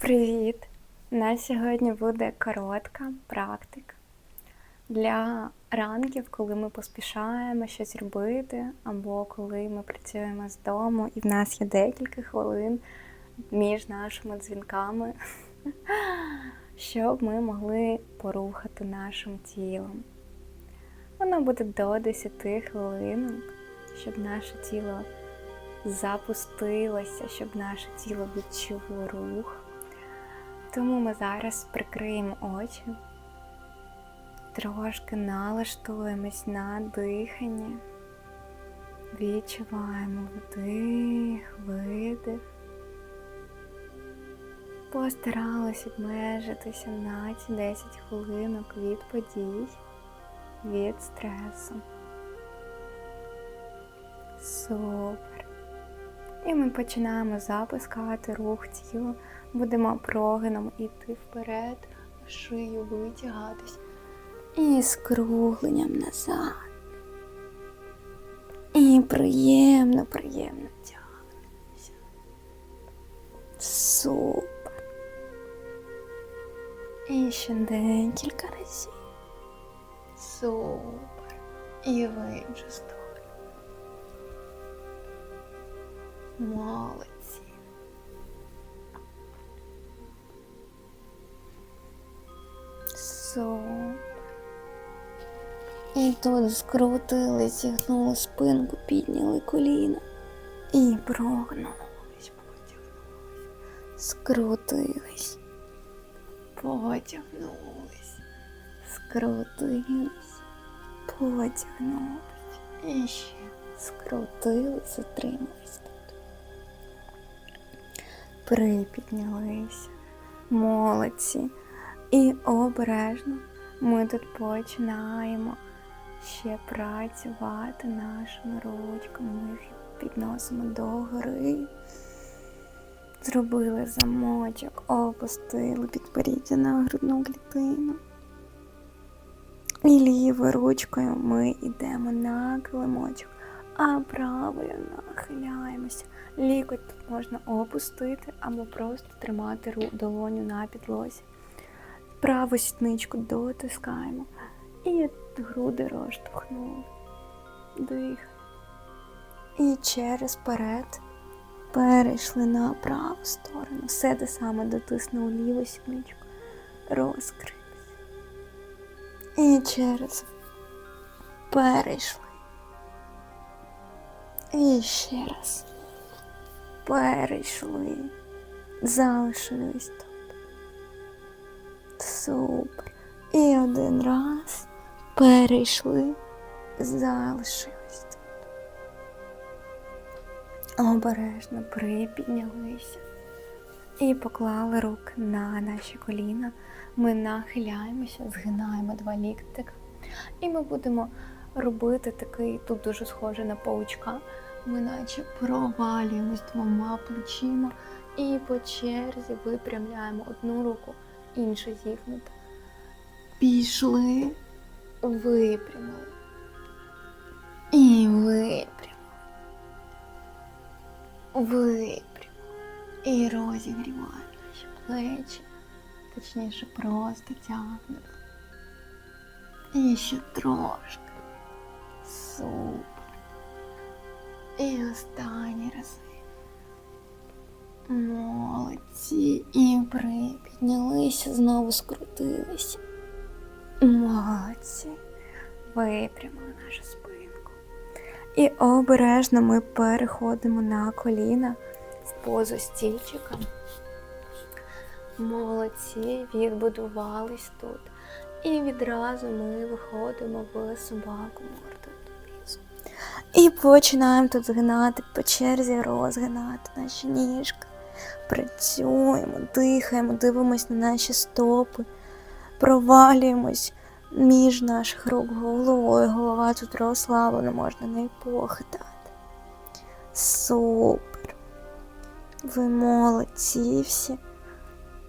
Привіт! У нас сьогодні буде коротка практика для ранків, коли ми поспішаємо щось робити, або коли ми працюємо з дому, і в нас є декілька хвилин між нашими дзвінками, щоб ми могли порухати нашим тілом. Воно буде до 10 хвилин, щоб наше тіло запустилося, щоб наше тіло відчуло рух. Тому ми зараз прикриємо очі, трошки налаштуємось на дихання, відчуваємо вдих, видих. Постаралась обмежитися на ці 10 хвилинок від подій, від стресу. Супер. І ми починаємо запускати рух тіла. Будемо прогином іти вперед, шию витягатись. І скругленням назад. І приємно, приємно тягнемося. Супер. І ще декілька разів. Супер. І в іншу. Молодці. Супер. І тут скрутили, зігнули спинку, підняли коліна і прогнулись, потягнулись, скрутились, потягнулись, скрутились, потягнулись. І ще скрутились, затримались. Припіднялися. Молодці. І обережно ми тут починаємо ще працювати нашими ручками. Ми їх підносимо догори. Зробили замочок, опустили підборіддя на грудну клітину. І лівою ручкою ми йдемо на килимочок, а правою нахиляємося. Лікоть тут можна опустити або просто тримати долоню на підлозі. Праву сітничку дотискаємо і груди розштовхнули. Дих. І через перед перейшли на праву сторону. Все те саме дотиснули ліву сітничку. Розкрились. І через перейшли. І ще раз. Перейшли. Залишились тут. Супер. І один раз перейшли, залишились тут. Обережно припіднялися і поклали руки на наші коліна. Ми нахиляємося, згинаємо два ліктика. І ми будемо робити такий, тут дуже схоже на паучка. Ми наче провалюємось двома плечима і по черзі випрямляємо одну руку, іншу зігнута. Пішли, випрямили. І випрямили. Випрямили. І розігріваємо наші плечі. Точніше, просто тягнемо. І ще трошки. Супер. І останні рази. Молодці. І припіднялися, знову скрутилися. Молодці. Випрямили нашу спинку. І обережно ми переходимо на коліна в позу стільчика. Молодці, відбудувались тут. І відразу ми виходимо в собаку. І починаємо тут згинати по черзі, розгинати наші ніжки. Працюємо, дихаємо, дивимось на наші стопи, провалюємось між наших рук головою. Голова тут розслаблена, можна не похитати. Супер. Ви молодці всі.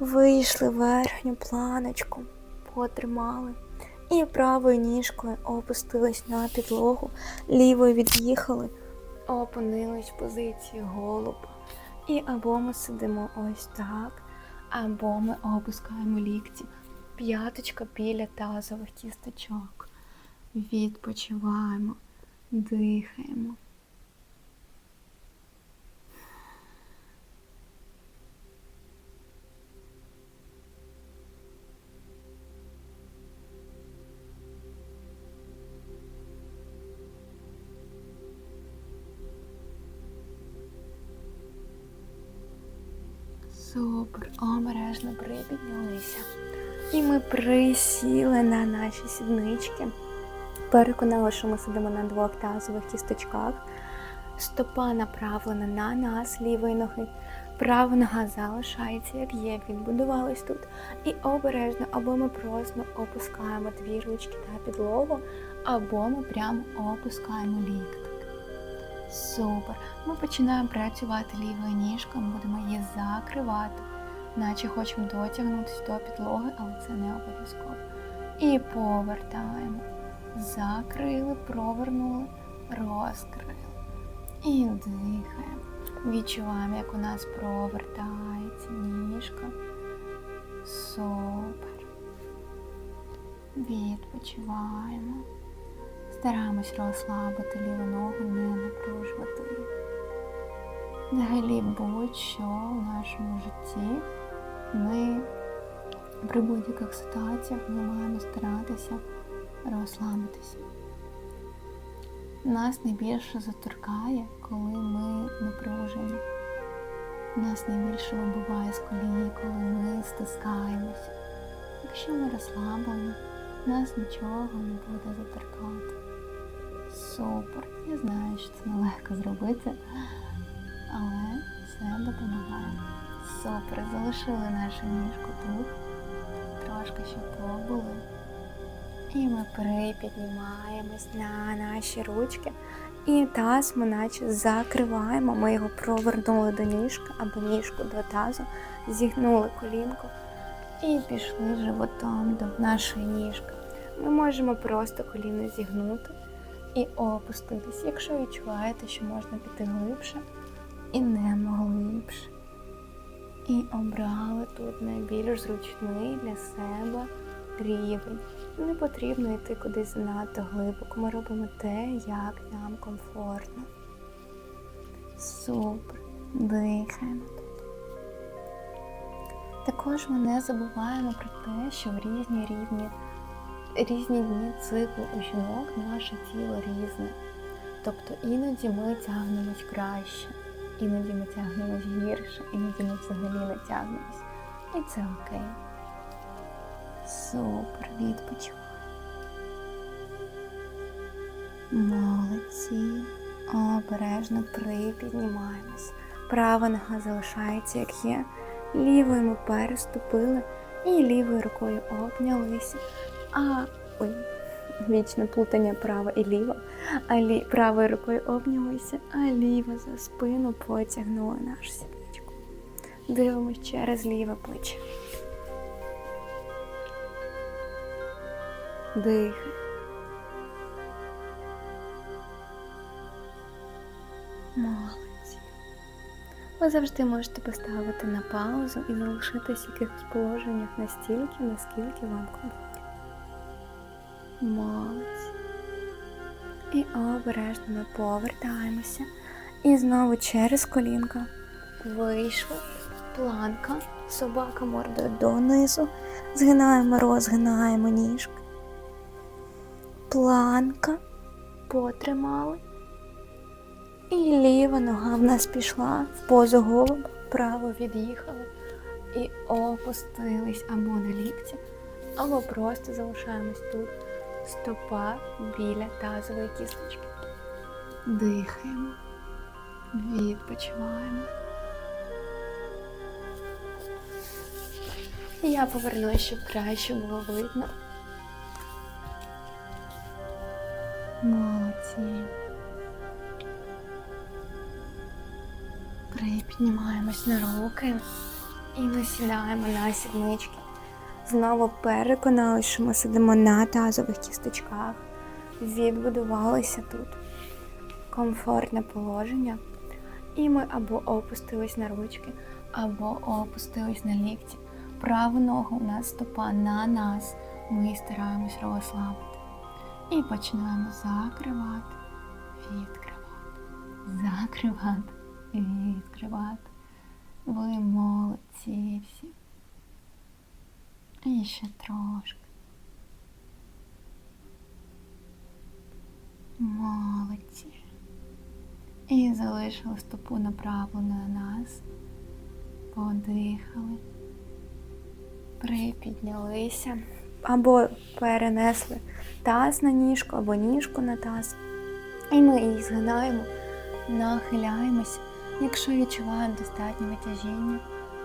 Вийшли верхню планочку, потримали. І правою ніжкою опустились на підлогу, лівою від'їхали, опинились в позиції голуба. І або ми сидимо ось так, або ми опускаємо лікті. П'яточка біля тазових кісточок. Відпочиваємо, дихаємо. Обережно припіднялися. І ми присіли на наші сіднички. Переконали, що ми сидимо на двох тазових кісточках. Стопа направлена на нас лівої ноги. Права нога залишається, як є, відбудувались тут. І обережно, або ми просто опускаємо дві ручки на підлогу, або ми прямо опускаємо ліктик. Супер. Ми починаємо працювати лівою ніжкою, будемо її закривати, наче хочемо дотягнутися до підлоги, але це не обов'язково. І повертаємо. Закрили, провернули, розкрили. І дихаємо. Відчуваємо, як у нас провертається ніжка. Супер. Відпочиваємо. Стараємось розслабити ліву ногу, не напружувати. Взагалі, будь-що в нашому житті ми при будь-яких ситуаціях ми маємо старатися розслабитися. Нас найбільше заторкає, коли ми напружені. Нас найбільше вибиває з колії, коли ми стискаємося. Якщо ми розслаблені, нас нічого не буде заторкати. Супер. Я знаю, що це нелегко зробити, але це допомагає. Супер. Залишили нашу ніжку тут. Трошки ще побули. І ми припіднімаємось на наші ручки. І таз ми наче закриваємо. Ми його провернули до ніжки або ніжку до тазу, зігнули колінку і пішли животом до нашої ніжки. Ми можемо просто коліно зігнути і опуститись, якщо відчуваєте, що можна піти глибше і немо глибше. І обрали тут найбільш зручний для себе рівень. Не потрібно йти кудись занадто глибоко. Ми робимо те, як нам комфортно. Супер. Дихаємо тут. Також ми не забуваємо про те, що в різні рівні, різні дні циклу у жінок наше тіло різне. Тобто іноді ми тягнемось краще, іноді ми тягнемось гірше, іноді ми взагалі не тягнемось. І це окей. Супер, відпочивай. Молодці. Обережно припіднімаємось. Права нога залишається, як є. Лівою ми переступили і лівою рукою обнялися. А ой, вічне плутання права і ліва. А лі... правою рукою обнялися, а ліва за спину потягнула нашу сідничку. Дивимось через ліве плече. Дихай. Молодці. Ви завжди можете поставити на паузу і залишитись в якихось положеннях настільки, наскільки вам комфортно. Молодці. І обережно ми повертаємося. І знову через колінко. Вийшли. Планка. Собака мордою донизу. Згинаємо, розгинаємо ніжки. Планка. Потримали. І ліва нога в нас пішла в позу голуба, право від'їхали і опустились або на лікті, або просто залишаємось тут. Стопа біля тазової кісточки. Дихаємо, відпочиваємо. Я повернусь, щоб краще було видно. Молодці. Припіднімаємось на руки і ми на сіднички. Знову переконалися, що ми сидимо на тазових кісточках. Відбудувалися тут. Комфортне положення. І ми або опустились на ручки, або опустились на лікті. Праву ногу у нас стопа на нас. Ми стараємось розслабити. І починаємо закривати, відкривати, закривати, відкривати. Ви молодці всі. І ще трошки. Молодці. І залишили стопу направлену на нас. Подихали. Припіднялися. Або перенесли таз на ніжку, або ніжку на таз. І ми її згинаємо, нахиляємось. Якщо відчуваємо достатнє витяжіння,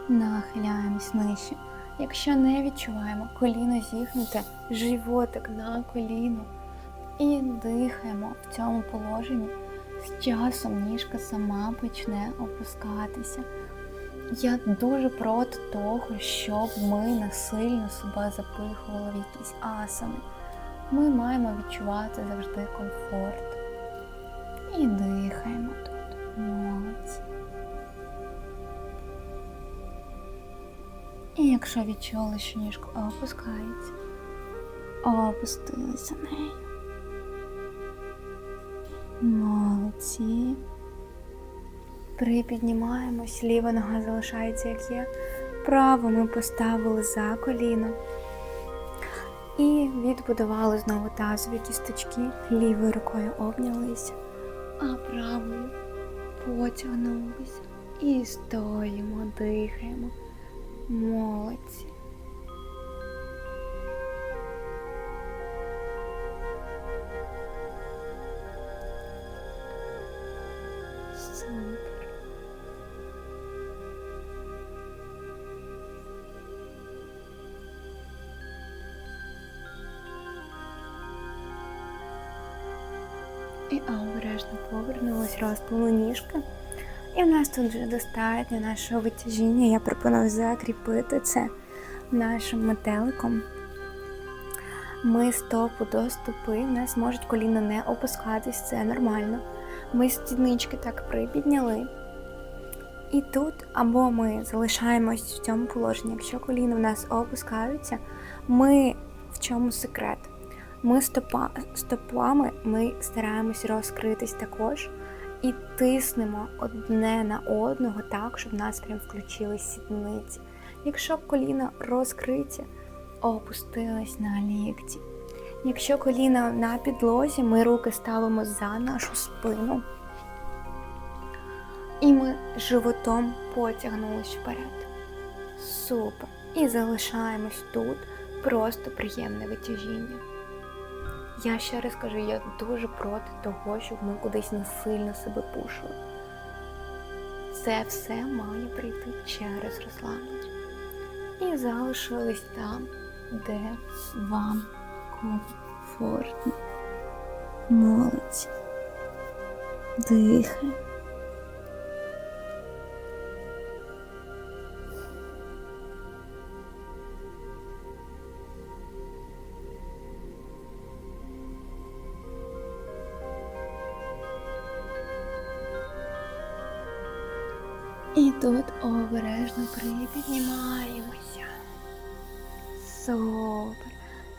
нахиляємось нижче. Якщо не відчуваємо, коліно зігнуте, животик на коліно. І дихаємо в цьому положенні. З часом ніжка сама почне опускатися. Я дуже проти того, щоб ми насильно себе запихували в якісь асани. Ми маємо відчувати завжди комфорт. І дихаємо якщо відчули, що ніжка опускається, опустилися нею. Молодці. Припіднімаємось, ліва нога залишається як є. Праву ми поставили за коліно. І відбудували знову тазові кісточки. Лівою рукою обнялися, а правою потягнулися. І стоїмо, дихаємо. Молодці. Супер. І обережно повернулись, розплили ніжки. І в нас тут вже достатньо нашого витяжіння. Я пропоную закріпити це нашим метеликом. Ми стопу до стопи, у нас можуть коліна не опускатись, це нормально. Ми стіднички так припідняли. І тут або ми залишаємось в цьому положенні. Якщо коліна в нас опускаються, ми в чому секрет? Ми стопа, стопами ми стараємось розкритись також і тиснемо одне на одного так, щоб в нас прям включились сідниці. Якщо коліна розкриті, опустились на лікті. Якщо коліна на підлозі, ми руки ставимо за нашу спину. І ми животом потягнулись вперед. Супер. І залишаємось тут. Просто приємне витяжіння. Я ще раз кажу, я дуже проти того, щоб ми кудись насильно себе пушили. Це все має прийти через розслаблення. І залишились там, де вам комфортно. Молодці. Дихай. І тут обережно припіднімаємося. Супер.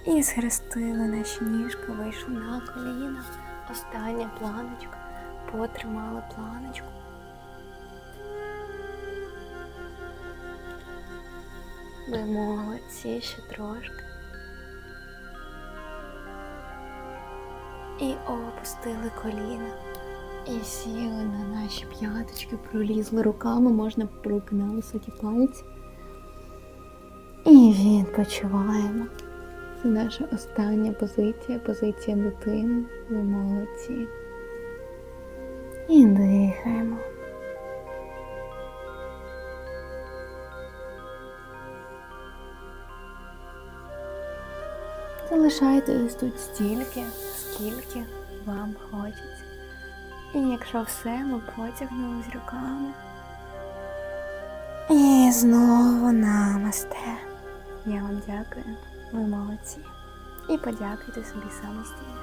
І схрестили наші ніжки, вийшли на коліна. Остання планочка. Потримали планочку. Ви молодці ще трошки. І опустили коліна. І сіли на наші п'яточки, пролізли руками, можна високі пальці. І відпочиваємо. Це наша остання позиція, позиція дитини. Ви молодці. І дихаємо. Залишайтесь тут стільки, скільки вам хочеться. І якщо все, ми потягнулись руками. І знову намасте. Я вам дякую, ви молодці. І подякуйте собі самостійно.